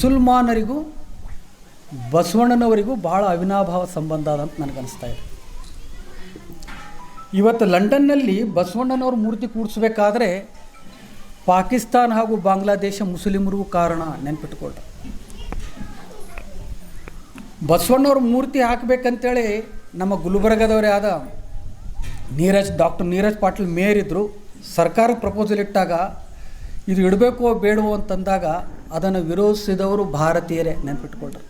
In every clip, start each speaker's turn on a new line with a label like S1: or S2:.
S1: ಮುಸಲ್ಮಾನರಿಗೂ, ಬಸವಣ್ಣನವರಿಗೂ ಭಾಳ ಅವಿನಾಭಾವ ಸಂಬಂಧ ಅಂತ ನನಗನ್ನಿಸ್ತಾ ಇದೆ. ಇವತ್ತು ಲಂಡನ್ನಲ್ಲಿ ಬಸವಣ್ಣನವ್ರ ಮೂರ್ತಿ ಕೂಡಿಸ್ಬೇಕಾದ್ರೆ ಪಾಕಿಸ್ತಾನ ಹಾಗೂ ಬಾಂಗ್ಲಾದೇಶ ಮುಸ್ಲಿಮರಿಗೂ ಕಾರಣ ನೆನ್ಪಿಟ್ಕೊಳ್ರಿ. ಬಸವಣ್ಣವ್ರ ಮೂರ್ತಿ ಹಾಕಬೇಕಂತೇಳಿ ನಮ್ಮ ಗುಲ್ಬರ್ಗದವರೇ ಆದ ನೀರಜ್, ಡಾಕ್ಟರ್ ನೀರಜ್ ಪಾಟೀಲ್ ಮೇಯರ್ ಇದ್ದರು ಸರ್ಕಾರ ಪ್ರಪೋಸಲ್ ಇಟ್ಟಾಗ, ಇದು ಇಡಬೇಕೋ ಬೇಡವೋ ಅಂತಂದಾಗ ಅದನ್ನು ವಿರೋಧಿಸಿದವರು ಭಾರತೀಯರೇ ನೆನ್ಪಿಟ್ಕೊಳ್ರಿ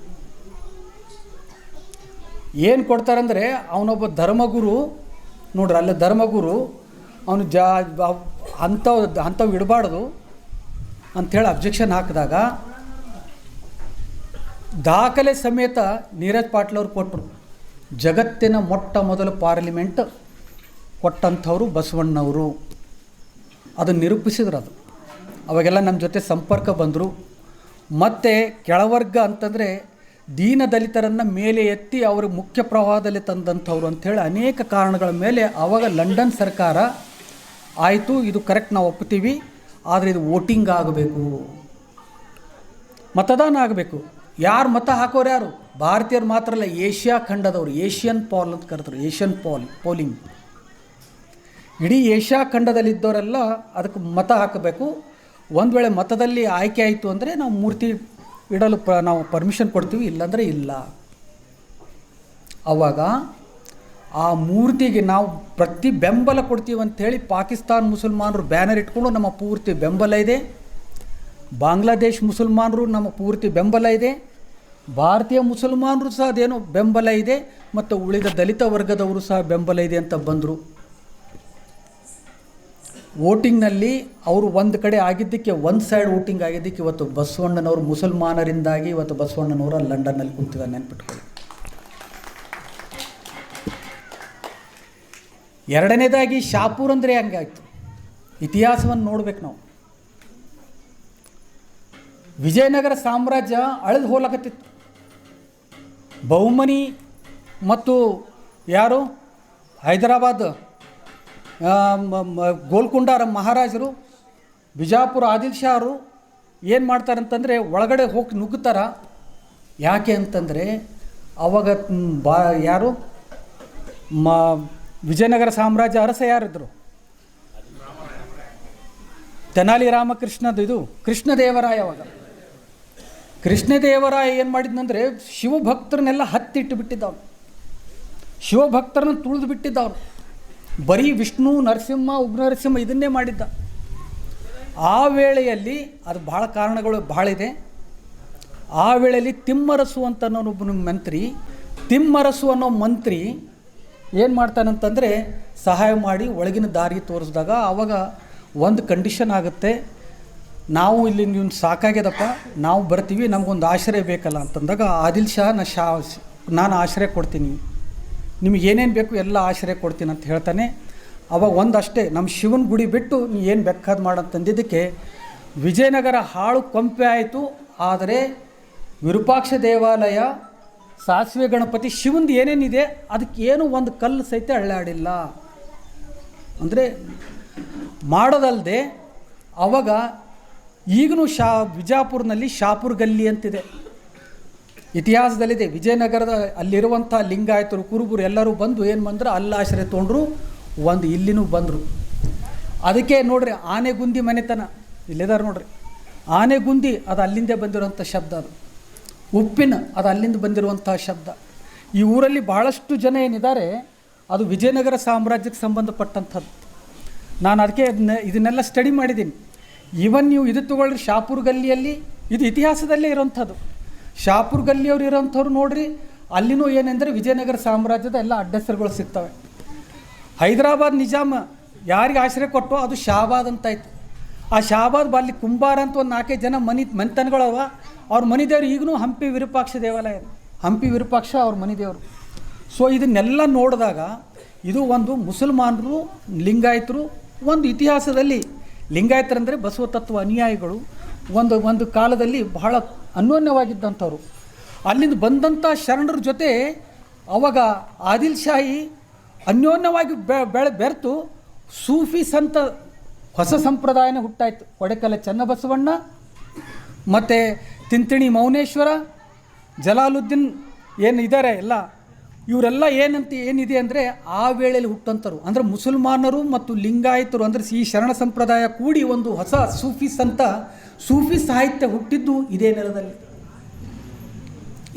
S1: ಏನು ಕೊಡ್ತಾರಂದರೆ, ಅವನೊಬ್ಬ ಧರ್ಮಗುರು, ನೋಡ್ರಿ ಅಲ್ಲೇ ಧರ್ಮಗುರು, ಅವನು ಜಾ ಅಂಥವು ಅಂಥವು ಇಡಬಾರ್ದು ಅಂಥೇಳಿ ಅಬ್ಜೆಕ್ಷನ್ ಹಾಕಿದಾಗ, ದಾಖಲೆ ಸಮೇತ ನೀರಜ್ ಪಾಟೀಲ್ ಅವರು ಕೊಟ್ಟರು ಜಗತ್ತಿನ ಮೊಟ್ಟ ಮೊದಲು ಪಾರ್ಲಿಮೆಂಟ್ ಕೊಟ್ಟಂಥವರು ಬಸವಣ್ಣವರು. ಅದನ್ನು ನಿರೂಪಿಸಿದ್ರು ಅದು. ಅವಾಗೆಲ್ಲ ನಮ್ಮ ಜೊತೆ ಸಂಪರ್ಕ ಬಂದರು. ಮತ್ತು ಕೆಳವರ್ಗ ಅಂತಂದರೆ ದೀನ ದಲಿತರನ್ನು ಮೇಲೆ ಎತ್ತಿ ಅವರು ಮುಖ್ಯ ಪ್ರವಾಹದಲ್ಲಿ ತಂದಂಥವ್ರು ಅಂಥೇಳಿ ಅನೇಕ ಕಾರಣಗಳ ಮೇಲೆ ಆವಾಗ ಲಂಡನ್ ಸರ್ಕಾರ ಆಯಿತು, ಇದು ಕರೆಕ್ಟ್ ನಾವು ಒಪ್ತೀವಿ, ಆದರೆ ಇದು ವೋಟಿಂಗ್ ಆಗಬೇಕು. ಮತದಾನ ಆಗಬೇಕು. ಯಾರು ಮತ ಹಾಕೋರು ಯಾರು? ಭಾರತೀಯರು ಮಾತ್ರ ಅಲ್ಲ, ಏಷ್ಯಾ ಖಂಡದವರು, ಏಷ್ಯನ್ ಪಾಲ್ ಅಂತ ಕರೆದ್ರು, ಏಷ್ಯನ್ ಪಾಲ್, ಪೋಲಿಂಗ್. ಇಡೀ ಏಷ್ಯಾ ಖಂಡದಲ್ಲಿದ್ದವರೆಲ್ಲ ಅದಕ್ಕೆ ಮತ ಹಾಕಬೇಕು. ಒಂದು ವೇಳೆ ಮತದಲ್ಲಿ ಆಯ್ಕೆ ಆಯಿತು ಅಂದರೆ ನಾವು ಮೂರ್ತಿ ಇಡಲು ಪ, ನಾವು ಪರ್ಮಿಷನ್ ಕೊಡ್ತೀವಿ, ಇಲ್ಲಾಂದರೆ ಇಲ್ಲ. ಆವಾಗ ಆ ಮೂರ್ತಿಗೆ ನಾವು ಪ್ರತಿ ಬೆಂಬಲ ಕೊಡ್ತೀವಿ ಅಂಥೇಳಿ ಪಾಕಿಸ್ತಾನ್ ಮುಸಲ್ಮಾನರು ಬ್ಯಾನರ್ ಇಟ್ಕೊಂಡು ನಮ್ಮ ಪೂರ್ತಿ ಬೆಂಬಲ ಇದೆ. ಬಾಂಗ್ಲಾದೇಶ್ ಮುಸಲ್ಮಾನರು ನಮ್ಮ ಪೂರ್ತಿ ಬೆಂಬಲ ಇದೆ. ಭಾರತೀಯ ಮುಸಲ್ಮಾನರು ಸಹ ಅದೇನೋ ಬೆಂಬಲ ಇದೆ, ಮತ್ತು ಉಳಿದ ದಲಿತ ವರ್ಗದವರು ಸಹ ಬೆಂಬಲ ಇದೆ ಅಂತ ಬಂದರು. ವೋಟಿಂಗ್ನಲ್ಲಿ ಅವರು ಒಂದು ಕಡೆ ಆಗಿದ್ದಕ್ಕೆ ಒಂದು ಸೈಡ್ ವೋಟಿಂಗ್ ಆಗಿದ್ದಕ್ಕೆ ಇವತ್ತು ಬಸವಣ್ಣನವರು ಮುಸಲ್ಮಾನರಿಂದಾಗಿ ಇವತ್ತು ಬಸವಣ್ಣನವರು ಲಂಡನ್ನಲ್ಲಿ ಕುಂತಿದ್ದಾರೆ ನೆನ್ಪಿಟ್ಕೊಳ್ಳಿ. ಎರಡನೇದಾಗಿ ಶಾಪೂರ್ ಅಂದರೆ ಹಂಗೆ ಆಯಿತು ಇತಿಹಾಸವನ್ನು ನೋಡ್ಬೇಕು ನಾವು. ವಿಜಯನಗರ ಸಾಮ್ರಾಜ್ಯ ಅಳೆದು ಹೋಲಕತ್ತಿತ್ತು ಬಹುಮನಿ ಮತ್ತು ಯಾರು? ಹೈದರಾಬಾದ್ ಗೋಲ್ಕೊಂಡರ ಮಹಾರಾಜರು, ಬಿಜಾಪುರ ಆದಿಲ್ ಶಾರು ಏನು ಮಾಡ್ತಾರಂತಂದರೆ ಒಳಗಡೆ ಹೋಗಿ ನುಗ್ಗುತ್ತಾರ ಯಾಕೆ ಅಂತಂದರೆ ಅವಾಗ ಬಾ, ಯಾರು? ಮ, ವಿಜಯನಗರ ಸಾಮ್ರಾಜ್ಯ ಅರಸ ಯಾರಿದ್ರು? ತೆನಾಲಿ ರಾಮಕೃಷ್ಣದ ಇದು, ಕೃಷ್ಣದೇವರಾಯ ಅವಾಗ. ಕೃಷ್ಣದೇವರಾಯ ಏನು ಮಾಡಿದ್ನಂದರೆ ಶಿವಭಕ್ತರನ್ನೆಲ್ಲ ಹತ್ತಿಟ್ಟು ಬಿಟ್ಟಿದ್ದವನು. ಶಿವಭಕ್ತರನ್ನ ತುಳಿದು ಬಿಟ್ಟಿದ್ದವನು. ಬರೀ ವಿಷ್ಣು, ನರಸಿಂಹ, ಉಗ್ರನರಸಿಂಹ ಇದನ್ನೇ ಮಾಡಿದ್ದ. ಆ ವೇಳೆಯಲ್ಲಿ ಅದು ಭಾಳ ಕಾರಣಗಳು ಭಾಳ ಇದೆ. ಆ ವೇಳೆಯಲ್ಲಿ ತಿಮ್ಮರಸು ಅಂತ ಅನ್ನೋನೊಬ್ಬನ ಮಂತ್ರಿ. ತಿಮ್ಮರಸು ಅನ್ನೋ ಮಂತ್ರಿ ಏನು ಮಾಡ್ತಾನಂತಂದರೆ ಸಹಾಯ ಮಾಡಿ ಒಳಗಿನ ದಾರಿ ತೋರಿಸಿದಾಗ ಆವಾಗ ಒಂದು ಕಂಡೀಷನ್ ಆಗುತ್ತೆ. ನಾವು ಇಲ್ಲಿ ನೀವು ಸಾಕಾಗ್ಯದಪ್ಪ, ನಾವು ಬರ್ತೀವಿ, ನಮಗೊಂದು ಆಶ್ರಯ ಬೇಕಲ್ಲ ಅಂತಂದಾಗ ಆದಿಲ್ ಶಾ, ನಾ ಶಾ, ನಾನು ಆಶ್ರಯ ಕೊಡ್ತೀನಿ. ನಿಮಗೆ ಏನೇನು ಬೇಕು ಎಲ್ಲ ಆಶ್ರಯ ಕೊಡ್ತೀನಿ ಅಂತ ಹೇಳ್ತಾನೆ. ಅವಾಗ ಒಂದಷ್ಟೇ ನಮ್ಮ ಶಿವನ ಗುಡಿ ಬಿಟ್ಟು ನೀ ಏನು ಬೇಕಾದ್ ಮಾಡಂತಂದಿದ್ದಕ್ಕೆ ವಿಜಯನಗರ ಹಾಳು ಕೊಂಪೆ ಆಯಿತು. ಆದರೆ ವಿರೂಪಾಕ್ಷ ದೇವಾಲಯ, ಸಾಸಿವೆ ಗಣಪತಿ ಶಿವಂದು ಏನೇನಿದೆ, ಅದಕ್ಕೆ ಏನು ಒಂದು ಕಲ್ಲು ಸಹಿತ ಅಳ್ಳಾಡಿಲ್ಲ. ಅಂದರೆ ಮಾಡೋದಲ್ಲದೆ ಅವಾಗ ಈಗಲೂ ಶಾ, ಬಿಜಾಪುರ್ನಲ್ಲಿ ಶಾಪುರ್ ಗಲ್ಲಿ ಅಂತಿದೆ. ಇತಿಹಾಸದಲ್ಲಿದೆ. ವಿಜಯನಗರದ ಅಲ್ಲಿರುವಂಥ ಲಿಂಗಾಯತರು, ಕುರುಬರು ಎಲ್ಲರೂ ಬಂದು ಏನು ಬಂದ್ರೆ? ಅಲ್ಲಿ ಆಶ್ರಯ ತೊಗೊಂಡ್ರು, ಒಂದು ಇಲ್ಲಿನೂ ಬಂದರು. ಅದಕ್ಕೆ ನೋಡ್ರಿ, ಆನೆಗುಂದಿ ಮನೆತನ. ಇಲ್ಲಿದಾರೆ ನೋಡ್ರಿ. ಆನೆಗುಂದಿ ಅದು ಅಲ್ಲಿಂದೇ ಬಂದಿರುವಂಥ ಶಬ್ದ ಅದು. ಉಪ್ಪಿನ ಅದು ಅಲ್ಲಿಂದ ಬಂದಿರುವಂಥ ಶಬ್ದ. ಈ ಊರಲ್ಲಿ ಭಾಳಷ್ಟು ಜನ ಏನಿದ್ದಾರೆ, ಅದು ವಿಜಯನಗರ ಸಾಮ್ರಾಜ್ಯಕ್ಕೆ ಸಂಬಂಧಪಟ್ಟಂಥದ್ದು. ನಾನು ಅದಕ್ಕೆ ಇದನ್ನೆಲ್ಲ ಸ್ಟಡಿ ಮಾಡಿದ್ದೀನಿ. ಇವನ್ ನೀವು ಇದು ತಗೊಳ್ಳಿ ಶಾಪುರ್ ಗಲ್ಲಿಯಲ್ಲಿ ಇದು ಇತಿಹಾಸದಲ್ಲೇ ಇರೋಂಥದ್ದು ಶಾಪುರ್ ಗಲ್ಲಿಯವ್ರು ಇರೋಂಥವ್ರು ನೋಡ್ರಿ, ಅಲ್ಲಿನೂ ಏನೆಂದರೆ ವಿಜಯನಗರ ಸಾಮ್ರಾಜ್ಯದ ಎಲ್ಲ ಅಡ್ಡಸರುಗಳು ಸಿಗ್ತವೆ. ಹೈದರಾಬಾದ್ ನಿಜಾಮ ಯಾರಿಗೆ ಆಶ್ರಯ ಕೊಟ್ಟೋ ಅದು ಶಾಬಾದ್ ಅಂತ ಆಯ್ತು. ಆ ಶಾಬಾದ್ ಅಲ್ಲಿ ಕುಂಬಾರ ಅಂತ ಒಂದು ನಾಲ್ಕೈದು ಜನ ಮನಿ ಮನೆತನಗಳವ ಅವ್ರ ಮನೆ ದೇವ್ರು ಈಗಲೂ ಹಂಪಿ ವಿರೂಪಾಕ್ಷ ದೇವಾಲಯ. ಹಂಪಿ ವಿರೂಪಾಕ್ಷ ಅವ್ರ ಮನಿದೇವರು. ಸೊ ಇದನ್ನೆಲ್ಲ ನೋಡಿದಾಗ ಇದು ಒಂದು ಮುಸಲ್ಮಾನರು, ಲಿಂಗಾಯತರು, ಒಂದು ಇತಿಹಾಸದಲ್ಲಿ ಲಿಂಗಾಯತರಂದರೆ ಬಸವ ತತ್ವ ಅನುಯಾಯಿಗಳು, ಒಂದು ಒಂದು ಕಾಲದಲ್ಲಿ ಬಹಳ ಅನ್ಯೋನ್ಯವಾಗಿದ್ದಂಥವ್ರು. ಅಲ್ಲಿಂದ ಬಂದಂಥ ಶರಣರ ಜೊತೆ ಅವಾಗ ಆದಿಲ್ ಶಾಹಿ ಅನ್ಯೋನ್ಯವಾಗಿ ಬೆಳೆ, ಬೆರೆತು ಸೂಫಿ ಸಂತ ಹೊಸ ಸಂಪ್ರದಾಯನೇ ಹುಟ್ಟಾಯಿತು. ಕೊಡೆಕಲ ಚನ್ನಬಸವಣ್ಣ, ಮತ್ತು ತಿಂತಿಣಿ ಮೌನೇಶ್ವರ, ಜಲಾಲುದ್ದೀನ್ ಏನು ಇದ್ದಾರೆ ಎಲ್ಲ ಇವರೆಲ್ಲ ಏನಂತ ಏನಿದೆ ಅಂದರೆ ಆ ವೇಳೆಯಲ್ಲಿ ಹುಟ್ಟಂತರು. ಅಂದರೆ ಮುಸಲ್ಮಾನರು ಮತ್ತು ಲಿಂಗಾಯತರು, ಅಂದರೆ ಈ ಶರಣ ಸಂಪ್ರದಾಯ ಕೂಡಿ ಒಂದು ಹೊಸ ಸೂಫಿಸ್ ಅಂತ ಸೂಫಿ ಸಾಹಿತ್ಯ ಹುಟ್ಟಿದ್ದು ಇದೇ ನೆಲದಲ್ಲಿ.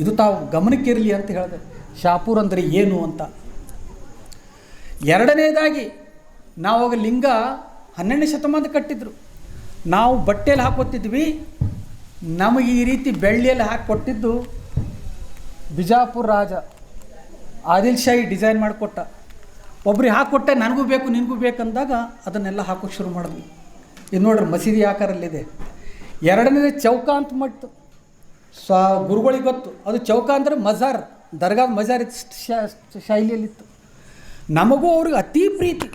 S1: ಇದು ತಾವು ಗಮನಕ್ಕಿರಲಿ ಅಂತ ಹೇಳಿದೆ. ಶಾಪೂರ್ ಅಂದರೆ ಏನು ಅಂತ. ಎರಡನೇದಾಗಿ, ನಾವಾಗ ಲಿಂಗ ಹನ್ನೆರಡನೇ ಶತಮಾನ ಕಟ್ಟಿದ್ರು. ನಾವು ಬಟ್ಟೆಯಲ್ಲಿ ಹಾಕೊತಿದ್ವಿ. ನಮಗೆ ಈ ರೀತಿ ಬೆಳ್ಳಿಯಲ್ಲಿ ಹಾಕಿಕೊಟ್ಟಿದ್ದು ಬಿಜಾಪುರ ರಾಜ. ಆದಿಲ್ ಶಾಹಿ ಡಿಸೈನ್ ಮಾಡಿಕೊಟ್ಟ ಒಬ್ರಿಗೆ ಹಾಕ್ಕೊಟ್ಟೆ ನನಗೂ ಬೇಕು ನಿನಗೂ ಬೇಕಂದಾಗ ಅದನ್ನೆಲ್ಲ ಹಾಕೋಕ್ಕೆ ಶುರು ಮಾಡಿದ್ವಿ ಇದು ನೋಡ್ರಿ ಮಸೀದಿ ಆಕಾರಲ್ಲಿದೆ ಎರಡನೇದು ಚೌಕ ಅಂತ ಮಟ್ಟು ಸ್ವ ಗುರುಗಳಿಗೆ ಗೊತ್ತು ಅದು ಚೌಕ ಅಂದರೆ ಮಜಾರ್ ದರ್ಗಾದ ಮಜಾರ್ ಶೈಲಿಯಲ್ಲಿತ್ತು ನಮಗೂ ಅವ್ರಿಗೆ ಅತಿ ಪ್ರೀತಿ